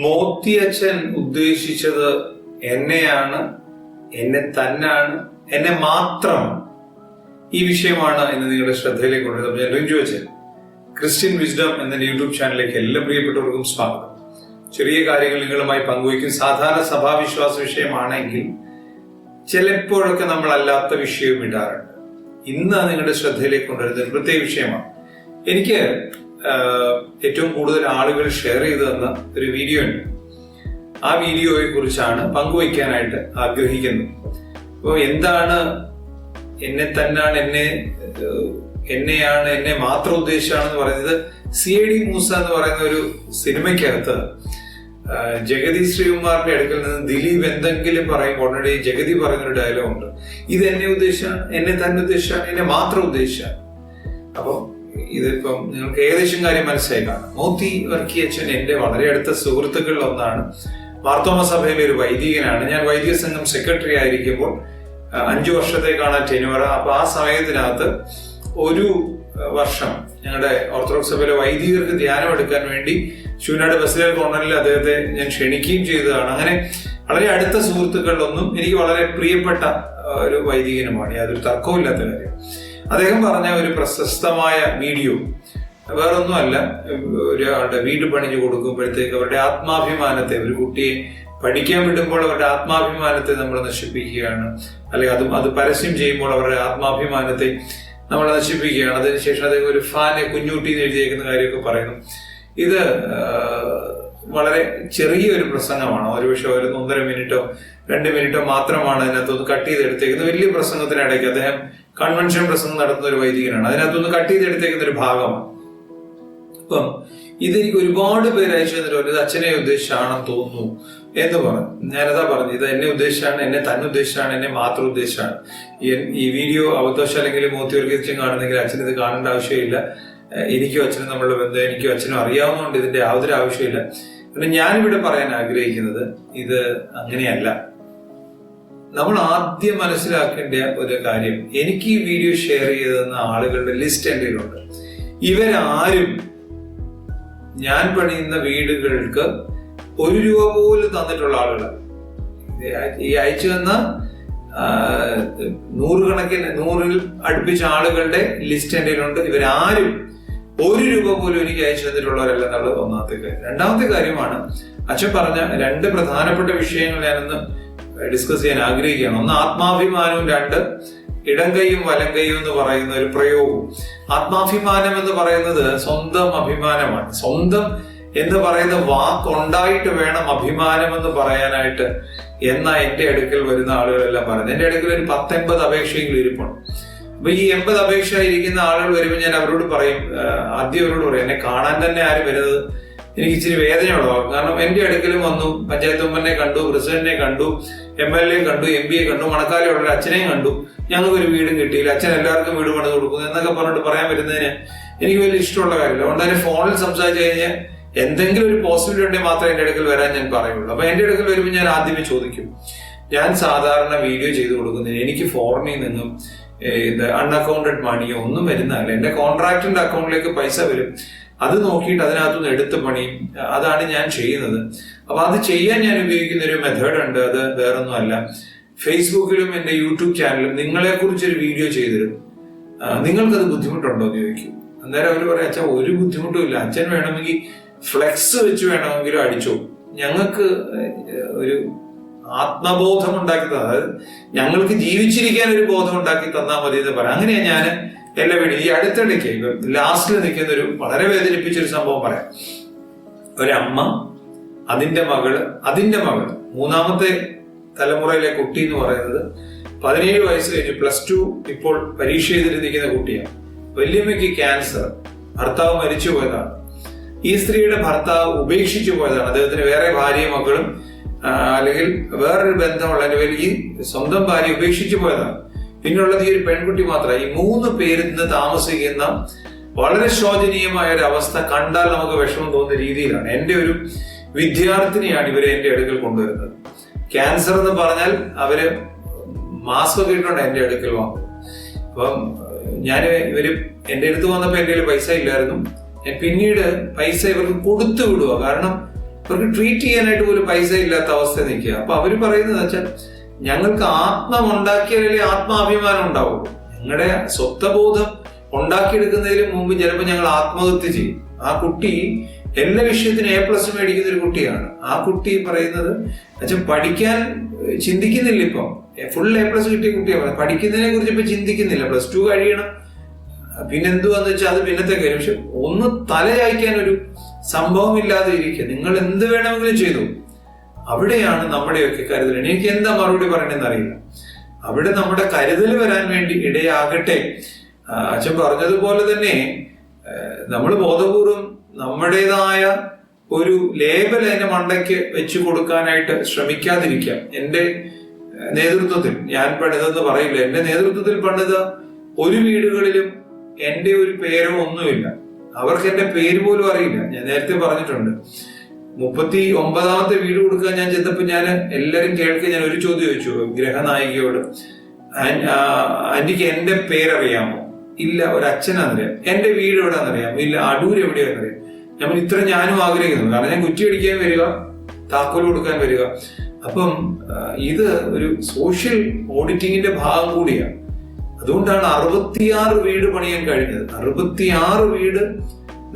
മോത്തിയച്ഛൻ ഉദ്ദേശിച്ചത് എന്നെയാണ് എന്നെ തന്നാണ് എന്നെ മാത്രം ഈ വിഷയമാണ് എന്ന് നിങ്ങളുടെ ശ്രദ്ധയിലേക്ക് കൊണ്ടുവരുന്നത്. ഞാൻ റിഞ്ചു അച്ഛൻ ക്രിസ്ത്യൻ വിസ്ഡം എന്ന യൂട്യൂബ് ചാനലിലേക്ക് എല്ലാ പ്രിയപ്പെട്ടവർക്കും സ്വാഗതം. ചെറിയ കാര്യങ്ങൾ നിങ്ങളുമായി പങ്കുവയ്ക്കും. സാധാരണ സഭാവിശ്വാസ വിഷയമാണെങ്കിൽ ചിലപ്പോഴൊക്കെ നമ്മൾ അല്ലാത്ത വിഷയവും ഇടാറുണ്ട്. ഇന്ന് നിങ്ങളുടെ ശ്രദ്ധയിലേക്ക് കൊണ്ടുവരുന്ന ഒരു പ്രത്യേക വിഷയമാണ്. എനിക്ക് ഏറ്റവും കൂടുതൽ ആളുകൾ ഷെയർ ചെയ്തു തന്ന ഒരു വീഡിയോ ഉണ്ട്. ആ വീഡിയോയെ കുറിച്ചാണ് പങ്കുവയ്ക്കാനായിട്ട് ആഗ്രഹിക്കുന്നത്. അപ്പോൾ എന്താണ് എന്നെ തന്നാണ് എന്നെ എന്നെയാണ് എന്നെ മാത്രം ഉദ്ദേശിച്ചാണെന്ന് പറയുന്നത്? സി ഐ ഡി മൂസ എന്ന് പറയുന്ന ഒരു സിനിമയ്ക്കകത്ത് ജഗതി ശ്രീകുമാറിന്റെ അടുക്കൽ നിന്ന് ദിലീപ് എന്തെങ്കിലും പറയും ഉടനടി ജഗതി പറയുന്നൊരു ഡയലോഗ് ഉണ്ട്. ഇത് എന്നെ ഉദ്ദേശിച്ചാണ് എന്നെ തന്നെ ഉദ്ദേശിച്ചാണ് എന്നെ മാത്രം ഉദ്ദേശിച്ചാണ്. അപ്പം ഇതിപ്പം നിങ്ങൾക്ക് ഏകദേശം കാര്യം മനസ്സിലായി കാണാം മോത്തി വർക്കിയച്ഛൻ എന്റെ വളരെ അടുത്ത സുഹൃത്തുക്കളിൽ ഒന്നാണ്. മാർത്തോമ സഭയിലെ ഒരു വൈദികനാണ്. ഞാൻ വൈദിക സംഘം സെക്രട്ടറി ആയിരിക്കുമ്പോൾ അഞ്ചു വർഷത്തേക്കാണ് ടെനുവറ അപ്പൊ ആ സമയത്തിനകത്ത് ഒരു വർഷം ഞങ്ങളുടെ ഓർത്തഡോക്സ് സഭയിലെ വൈദികർക്ക് ധ്യാനം എടുക്കാൻ വേണ്ടി ശൂനാട് ബസിലെ കോർണറിൽ അദ്ദേഹത്തെ ഞാൻ ക്ഷണിക്കുകയും ചെയ്തതാണ്. അങ്ങനെ വളരെ അടുത്ത സുഹൃത്തുക്കളിലൊന്നും എനിക്ക് വളരെ പ്രിയപ്പെട്ട ഒരു വൈദികനുമാണ്. യാതൊരു തർക്കവുമില്ലാത്ത കാര്യം. അദ്ദേഹം പറഞ്ഞ ഒരു പ്രശസ്തമായ വീഡിയോ വേറൊന്നുമല്ല ഒരാളുടെ വീട് പണിഞ്ഞു കൊടുക്കുമ്പോഴത്തേക്ക് അവരുടെ ആത്മാഭിമാനത്തെ ഒരു കുട്ടിയെ പഠിക്കാൻ വിടുമ്പോൾ അവരുടെ ആത്മാഭിമാനത്തെ നമ്മൾ നശിപ്പിക്കുകയാണ്. അല്ലെങ്കിൽ അത് അത് പരസ്യം ചെയ്യുമ്പോൾ അവരുടെ ആത്മാഭിമാനത്തെ നമ്മൾ നശിപ്പിക്കുകയാണ്. അതിനുശേഷം അദ്ദേഹം ഒരു ഫാനെ കുഞ്ഞുട്ടി എഴുതിയേക്കുന്ന കാര്യമൊക്കെ പറയുന്നു. ഇത് വളരെ ചെറിയൊരു പ്രസംഗമാണ്. ഒരുപക്ഷെ ഒരു ഒന്നര മിനിറ്റോ രണ്ട് മിനിറ്റോ മാത്രമാണ് അതിനകത്തൊന്ന് കട്ട് ചെയ്തെടുത്തേക്കുന്നത്. വലിയ പ്രസംഗത്തിനിടയ്ക്ക് അദ്ദേഹം കൺവെൻഷൻ പ്രസംഗം നടത്തുന്ന ഒരു വൈദികനാണ്. അതിനകത്തൊന്ന് കട്ട് ചെയ്തെടുത്തേക്കുന്ന ഒരു ഭാഗമാണ് അപ്പം ഇതെനിക്ക് ഒരുപാട് പേര് അയച്ചു തന്നിട്ട് ഇത് അച്ഛനെ ഉദ്ദേശിച്ചാണെന്ന് തോന്നുന്നു എന്ന് പറഞ്ഞു. ഞാനതാ പറഞ്ഞു ഇത് എന്നെ ഉദ്ദേശിച്ചാണ് എന്നെ തന്നെ ഉദ്ദേശിച്ചാണ് എന്നെ മാത്രം ഉദ്ദേശിച്ചാണ്. ഈ- വീഡിയോ അവതോഷം അല്ലെങ്കിൽ മോത്തിവർഗീച്ചും കാണുന്നെങ്കിൽ അച്ഛൻ ഇത് കാണേണ്ട ആവശ്യമില്ല. എനിക്കും അച്ഛനും നമ്മളുടെ ബന്ധം എനിക്കും അച്ഛനും അറിയാവുന്നതുകൊണ്ട് ഇതിന്റെ യാതൊരു ആവശ്യമില്ല പിന്നെ ഞാനിവിടെ പറയാൻ ആഗ്രഹിക്കുന്നത് ഇത് അങ്ങനെയല്ല. നമ്മൾ ആദ്യം മനസ്സിലാക്കേണ്ട ഒരു കാര്യം എനിക്ക് ഈ വീഡിയോ ഷെയർ ചെയ്തെന്ന ആളുകളുടെ ലിസ്റ്റ് എന്റെ കയ്യിലുണ്ട്. ഇവരാരും ഞാൻ പണിയുന്ന വീടുകൾക്ക് ഒരു രൂപ പോലും തന്നിട്ടുള്ള ആളുകളാണ് ഈ അയച്ചു തന്ന നൂറുകണക്കിന് നൂറിൽ അടുപ്പിച്ച ആളുകളുടെ ലിസ്റ്റ് എന്റെ കയ്യിലുണ്ട്. ഇവരാരും ഒരു രൂപ പോലും എനിക്ക് അയച്ചു തന്നിട്ടുള്ളവരല്ല എന്നുള്ളത് ഒന്നാമത്തെ കാര്യം. രണ്ടാമത്തെ കാര്യമാണ് അച്ഛൻ പറഞ്ഞ രണ്ട് പ്രധാനപ്പെട്ട വിഷയങ്ങൾ ഞാനൊന്ന് ഡിസ്കസ് ചെയ്യാൻ ആഗ്രഹിക്കുകയാണ്. ഒന്ന് ആത്മാഭിമാനവും രണ്ട് ഇടം കൈയും വലം കൈയും എന്ന് പറയുന്ന ഒരു പ്രയോഗവും. ആത്മാഭിമാനം എന്ന് പറയുന്നത് സ്വന്തം അഭിമാനമാണ്. സ്വന്തം എന്ന് പറയുന്ന വാക്കുണ്ടായിട്ട് വേണം അഭിമാനം എന്ന് പറയാനായിട്ട്. എന്നാ എന്റെ അടുക്കൽ വരുന്ന ആളുകളെല്ലാം പറയുന്നത്. എന്റെ അടുക്കൽ ഒരു പത്തൊൻപത് അപേക്ഷയെങ്കിലും ഇരിപ്പുണ്ട്. അപ്പൊ ഈ എൺപത് അപേക്ഷ ഇരിക്കുന്ന ആളുകൾ വരുമ്പോൾ ഞാൻ അവരോട് പറയും ആദ്യം അവരോട് പറയും എന്നെ കാണാൻ തന്നെ ആരും വരുന്നത് എനിക്ക് ഇച്ചിരി വേദന ഉളവാക്കും കാരണം എന്റെ അടുക്കലും വന്നു പഞ്ചായത്ത് ഉമ്മനെ കണ്ടു പ്രസിഡന്റിനെ കണ്ടു എം എൽ എ കണ്ടു എം പിയെ കണ്ടു മണക്കാലയുള്ള അച്ഛനെയും കണ്ടു. ഞങ്ങൾക്ക് ഒരു വീടും കിട്ടിയില്ല അച്ഛൻ എല്ലാവർക്കും വീട് പണിത് കൊടുക്കുന്നു എന്നൊക്കെ പറഞ്ഞിട്ട് പറയാൻ പറ്റുന്നതിന് എനിക്ക് വലിയ ഇഷ്ടമുള്ള കാര്യമില്ല. അതുകൊണ്ട് തന്നെ ഫോണിൽ സംസാരിച്ചു കഴിഞ്ഞാൽ എന്തെങ്കിലും ഒരു പോസിബിലിറ്റി ഉണ്ടെങ്കിൽ മാത്രമേ എന്റെ അടുക്കൽ വരാൻ ഞാൻ പറയുള്ളൂ. അപ്പൊ എന്റെ അടുക്കൽ വരുമ്പോൾ ഞാൻ ആദ്യമേ ചോദിക്കും ഞാൻ സാധാരണ വീഡിയോ ചെയ്തു കൊടുക്കുന്നതിന് എനിക്ക് ഫോറിനിൽ നിന്നും ഇത് അൺഅക്കൗണ്ടഡ് മണിയോ ഒന്നും വരുന്നതല്ല. എന്റെ കോൺട്രാക്ടിന്റെ അക്കൗണ്ടിലേക്ക് പൈസ വരും. അത് നോക്കിയിട്ട് അതിനകത്തുനിന്ന് എടുത്ത് പണിയും അതാണ് ഞാൻ ചെയ്യുന്നത്. അപ്പൊ അത് ചെയ്യാൻ ഞാൻ ഉപയോഗിക്കുന്ന ഒരു മെത്തേഡ് ഉണ്ട്. അത് വേറൊന്നും അല്ല ഫേസ്ബുക്കിലും എന്റെ യൂട്യൂബ് ചാനലിലും നിങ്ങളെ കുറിച്ച് ഒരു വീഡിയോ ചെയ്തിരുന്നു ആ, നിങ്ങൾക്കത് ബുദ്ധിമുട്ടുണ്ടോ എന്ന് ചോദിക്കും. അന്നേരം അവർ പറയാം അച്ഛൻ ഒരു ബുദ്ധിമുട്ടും ഇല്ല. അച്ഛൻ വേണമെങ്കിൽ ഫ്ലെക്സ് വെച്ച് വേണമെങ്കിലും അടിച്ചോ. ഞങ്ങൾക്ക് ഒരു ആത്മബോധം ഉണ്ടാക്കി തന്ന അതായത് ഞങ്ങൾക്ക് ജീവിച്ചിരിക്കാൻ ഒരു ബോധം ഉണ്ടാക്കി തന്നാൽ മതി എന്ന് പറയാം. അങ്ങനെയാ ഞാൻ എല്ലാ വീടും ഈ അടുത്തിടയ്ക്ക് ലാസ്റ്റിൽ നിൽക്കുന്ന ഒരു വളരെ വേദനിപ്പിച്ചൊരു സംഭവം പറയാം. ഒരമ്മ അതിന്റെ മകൾ അതിന്റെ മകൾ മൂന്നാമത്തെ തലമുറയിലെ കുട്ടി എന്ന് പറയുന്നത് പതിനേഴ് വയസ്സ് കഴിഞ്ഞ് പ്ലസ് ടു ഇപ്പോൾ പരീക്ഷ ചെയ്തിരുന്നിരിക്കുന്ന കുട്ടിയാണ്. വല്യമ്മയ്ക്ക് ക്യാൻസർ ഭർത്താവ് മരിച്ചു പോയതാണ് ഈ സ്ത്രീയുടെ ഭർത്താവ് ഉപേക്ഷിച്ചു പോയതാണ് അദ്ദേഹത്തിന് വേറെ ഭാര്യയും മക്കളും അല്ലെങ്കിൽ വേറൊരു ബന്ധമുള്ള അല്ലെങ്കിൽ ഈ സ്വന്തം ഭാര്യ ഉപേക്ഷിച്ചു പോയതാണ്. പിന്നുള്ളത് ഈ ഒരു പെൺകുട്ടി മാത്രമാണ് ഈ മൂന്ന് പേരിൽ നിന്ന് താമസിക്കുന്ന വളരെ ശോചനീയമായ ഒരു അവസ്ഥ കണ്ടാൽ നമുക്ക് വിഷമം തോന്നുന്ന രീതിയിലാണ്. എന്റെ ഒരു വിദ്യാർത്ഥിനിയാണ് ഇവരെ എന്റെ അടുക്കൽ കൊണ്ടുവരുന്നത്. ക്യാൻസർ എന്ന് പറഞ്ഞാൽ അവർ മാസ്ക് ഒക്കെ ഇട്ടുകൊണ്ട് എന്റെ അടുക്കൽ വന്നു. അപ്പം ഞാൻ ഇവർ എന്റെ അടുത്ത് വന്നപ്പോൾ എന്റെ കയ്യിൽ പൈസ ഇല്ലായിരുന്നു. പിന്നീട് പൈസ ഇവർക്ക് കൊടുത്തു വിടുക കാരണം അവർക്ക് ട്രീറ്റ് ചെയ്യാനായിട്ട് പോലും പൈസ ഇല്ലാത്ത അവസ്ഥ നിൽക്കുക. അപ്പൊ അവർ പറയുന്നത് വെച്ചാൽ ഞങ്ങൾക്ക് ആത്മമുണ്ടാക്കിയാലേ ആത്മാഭിമാനം ഉണ്ടാവും. ഞങ്ങളുടെ സ്വത്വബോധം ഉണ്ടാക്കിയെടുക്കുന്നതിന് മുമ്പ് ചിലപ്പോൾ ഞങ്ങൾ ആത്മഹത്യ ചെയ്യും. ആ കുട്ടി എല്ലാ വിഷയത്തിനും എ പ്ലസ് മേടിക്കുന്ന ഒരു കുട്ടിയാണ്. ആ കുട്ടി പറയുന്നത് അച്ഛൻ പഠിക്കാൻ ചിന്തിക്കുന്നില്ല ഇപ്പം. ഫുൾ എ പ്ലസ് കിട്ടിയ കുട്ടിയാണ് പഠിക്കുന്നതിനെ കുറിച്ച് ഇപ്പൊ ചിന്തിക്കുന്നില്ല. പ്ലസ് ടു കഴിയണം. പിന്നെന്തുവാന്ന് വെച്ചാൽ അത് പിന്നത്തെ കാര്യം. പക്ഷെ ഒന്ന് തലയായിക്കാൻ ഒരു സംഭവം ഇല്ലാതെ ഇരിക്കുക നിങ്ങൾ എന്ത് വേണമെങ്കിലും ചെയ്തു. അവിടെയാണ് നമ്മുടെയൊക്കെ കരുതൽ. എനിക്ക് എന്താ മറുപടി പറയണമെന്ന് അറിയില്ല. അവിടെ നമ്മുടെ കരുതൽ വരാൻ വേണ്ടി ഇടയാകട്ടെ. അച്ഛൻ പറഞ്ഞതുപോലെ തന്നെ നമ്മൾ ബോധപൂർവം നമ്മുടേതായ ഒരു ലേബൽ അതിന്റെ മണ്ടയ്ക്ക് വെച്ചു കൊടുക്കാനായിട്ട് ശ്രമിക്കാതിരിക്കാം. എന്റെ നേതൃത്വത്തിൽ ഞാൻ പണിതെന്ന് പറയില്ല. എന്റെ നേതൃത്വത്തിൽ പണിത ഒരു വീടുകളിലും എന്റെ ഒരു പേരോ ഒന്നുമില്ല. അവർക്ക് എന്റെ പേര് പോലും അറിയില്ല. ഞാൻ നേരത്തെ പറഞ്ഞിട്ടുണ്ട്. മുപ്പത്തി ഒമ്പതാമത്തെ വീട് കൊടുക്കാൻ ഞാൻ ചെന്നപ്പോ ഞാൻ എല്ലാരും കേൾക്ക് ഞാൻ ഒരു ചോദ്യം ചോദിച്ചു ഗ്രഹനായികയോട്. "ആൻ- ആ, ആന്റിക്ക് എന്റെ പേരറിയാമോ? ഇല്ല ഒരു അച്ഛനാന്നറിയാം എന്റെ വീട് എവിടെയാണെന്നറിയാം? ഇല്ല അടൂർ എവിടെയാണെന്നറിയാം. നമ്മൾ ഇത്ര ഞാനും ആഗ്രഹിക്കുന്നു. കാരണം ഞാൻ കുറ്റി അടിക്കാൻ വരിക താക്കോൽ കൊടുക്കാൻ വരിക. അപ്പം ഇത് ഒരു സോഷ്യൽ ഓഡിറ്റിങ്ങിന്റെ ഭാഗം കൂടിയാണ്. അതുകൊണ്ടാണ് അറുപത്തിയാറ് വീട് പണിയാൻ കഴിഞ്ഞത്. അറുപത്തിയാറ് വീട്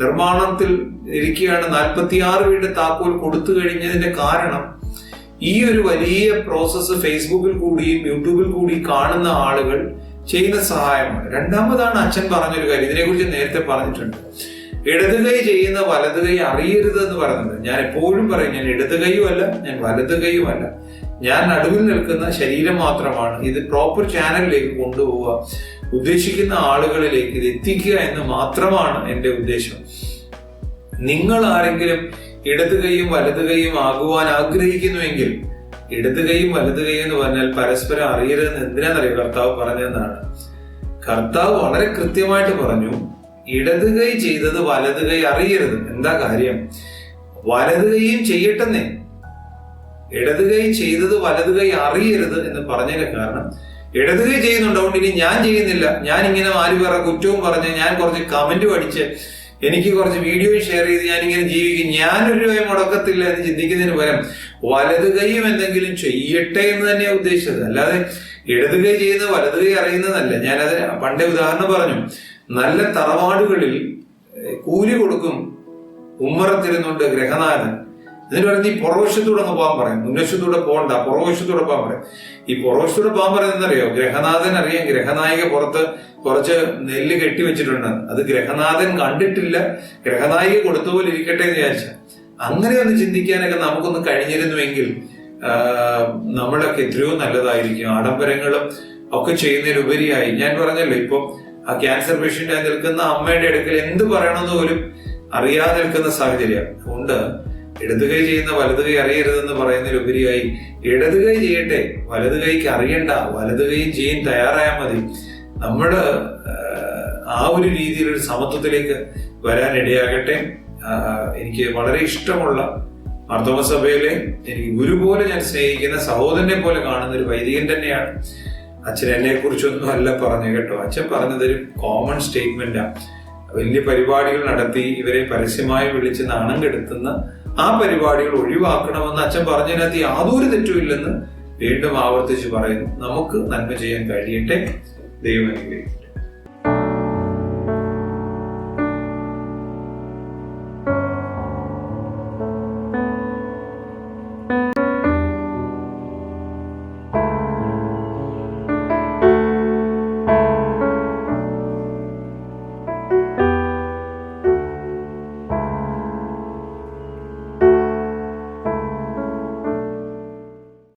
നിർമ്മാണത്തിൽ ഇരിക്കുകയാണ് നാൽപ്പത്തിയാറ് വീട് താക്കോൽ കൊടുത്തു കഴിഞ്ഞതിന്റെ കാരണം ഈ ഒരു വലിയ പ്രോസസ്സ് ഫേസ്ബുക്കിൽ കൂടിയും യൂട്യൂബിൽ കൂടി കാണുന്ന ആളുകൾ ചെയ്യുന്ന സഹായമാണ്. രണ്ടാമതാണ് അച്ഛൻ പറഞ്ഞൊരു കാര്യം. ഇതിനെക്കുറിച്ച് നേരത്തെ പറഞ്ഞിട്ടുണ്ട്. ഇടത് കൈ ചെയ്യുന്ന വലത് കൈ അറിയരുത് എന്ന് പറയുന്നത്. ഞാൻ എപ്പോഴും പറയും ഞാൻ ഇടത് അല്ല ഞാൻ വലത് അല്ല ഞാൻ നടുവിൽ നിൽക്കുന്ന ശരീരം മാത്രമാണ് ഇത് പ്രോപ്പർ ചാനലിലേക്ക് കൊണ്ടുപോവുക. ഉദ്ദേശിക്കുന്ന ആളുകളിലേക്ക് ഇത് എത്തിക്കുക എന്ന് മാത്രമാണ് എന്റെ ഉദ്ദേശം. നിങ്ങൾ ആരെങ്കിലും ഇടത് കൈയും വലത് കൈയും ആകുവാൻ ആഗ്രഹിക്കുന്നുവെങ്കിൽ ഇടത് കൈയും വലത് കൈയും എന്ന് പറഞ്ഞാൽ പരസ്പരം അറിയരുതെന്ന് എന്തിനാണെന്നറിയോ? കർത്താവ് പറഞ്ഞതെന്നാണ്. കർത്താവ് വളരെ കൃത്യമായിട്ട് പറഞ്ഞു ഇടത് കൈ ചെയ്തത് വലത് കൈ അറിയരുത്. എന്താ കാര്യം? വലത് കൈയും ചെയ്യട്ടെന്നേ. ഇടത് കൈ ചെയ്തത് വലത് കൈ അറിയരുത് എന്ന് പറഞ്ഞതിന് കാരണം ഇടത് കൈ ഇനി ഞാൻ ചെയ്യുന്നില്ല. ഞാൻ ഇങ്ങനെ ആര് വേറെ കുറ്റവും പറഞ്ഞ് ഞാൻ കുറച്ച് കമന്റും അടിച്ച് എനിക്ക് കുറച്ച് വീഡിയോ ഷെയർ ചെയ്ത് ഇങ്ങനെ ജീവിക്കും. ഞാൻ ഒരു രൂപ മുടക്കത്തില്ല എന്ന് ചിന്തിക്കുന്നതിന് പകരം വലത് കൈയും എന്തെങ്കിലും ചെയ്യട്ടെ എന്ന് തന്നെയാണ് ഉദ്ദേശിച്ചത്. അല്ലാതെ ഇടത് കൈ ചെയ്യുന്നത് വലത് കൈ അറിയുന്നതല്ല. ഞാനത് പണ്ടേ ഉദാഹരണം പറഞ്ഞു. നല്ല തറവാടുകളിൽ കൂലി കൊടുക്കും ഉമ്മറത്തിരുന്നുണ്ട് ഗ്രഹനാഥൻ എന്നിട്ട് പറയുന്നത് ഈ പുറവശത്തൂടെ പോകാൻ പറയും. മുൻവശത്തൂടെ പോകണ്ട പുറവശത്തൂടെ പോകാൻ പറയും. ഈ പുറവശത്തൂടെ പോകാൻ പറയുന്നറിയോ ഗ്രഹനാഥൻ അറിയാം. ഗ്രഹനായിക പുറത്ത് കുറച്ച് നെല്ല് കെട്ടിവെച്ചിട്ടുണ്ട് അത് ഗ്രഹനാഥൻ കണ്ടിട്ടില്ല. ഗ്രഹനായിക കൊടുത്ത പോലെ ഇരിക്കട്ടെ എന്ന് വിചാരിച്ച. അങ്ങനെ ഒന്ന് ചിന്തിക്കാനൊക്കെ നമുക്കൊന്ന് കഴിഞ്ഞിരുന്നുവെങ്കിൽ നമ്മളൊക്കെ എത്രയോ നല്ലതായിരിക്കും. ആഡംബരങ്ങളും ഒക്കെ ചെയ്യുന്നതിലുപരിയായി. ഞാൻ പറഞ്ഞല്ലോ ഇപ്പൊ ആ ക്യാൻസർ പേഷ്യന്റ് ആയി നിൽക്കുന്ന അമ്മയുടെ അടുക്കൽ എന്ത് പറയണമെന്ന് പോലും അറിയാതെ നിൽക്കുന്ന സാഹചര്യം. അതുകൊണ്ട് ഇടത് കൈ ചെയ്യുന്ന വലതുകൈ അറിയരുതെന്ന് പറയുന്നതിലുപരിയായി ഇടതുകൈ ചെയ്യട്ടെ വലതുകൈക്ക് അറിയണ്ട വലതുകൈയും ചെയ്യാൻ തയ്യാറായാൽ മതി. നമ്മുടെ ആ ഒരു രീതിയിൽ ഒരു സമത്വത്തിലേക്ക് വരാനിടയാകട്ടെ എനിക്ക് വളരെ ഇഷ്ടമുള്ള മാർത്തോമ സഭയിലെ എനിക്ക് ഗുരു പോലെ ഞാൻ സ്നേഹിക്കുന്ന സഹോദരനെ പോലെ കാണുന്ന ഒരു വൈദികൻ തന്നെയാണ്. അച്ഛൻ എന്നെ കുറിച്ചൊന്നും അല്ല പറഞ്ഞു കേട്ടോ. അച്ഛൻ പറഞ്ഞതൊരു കോമൺ സ്റ്റേറ്റ്മെന്റാ വലിയ പരിപാടികൾ നടത്തി ഇവരെ പരസ്യമായി വിളിച്ച് നാണം കെടുത്തുന്ന ആ പരിപാടികൾ ഒഴിവാക്കണമെന്ന് അച്ഛൻ പറഞ്ഞതിനകത്ത് യാതൊരു തെറ്റുമില്ലെന്ന് വീണ്ടും ആവർത്തിച്ച് പറയുന്നു. നമുക്ക് നന്മ ചെയ്യാൻ കഴിയട്ടെ. ദൈവം അനുഗ്രഹിക്കട്ടെ.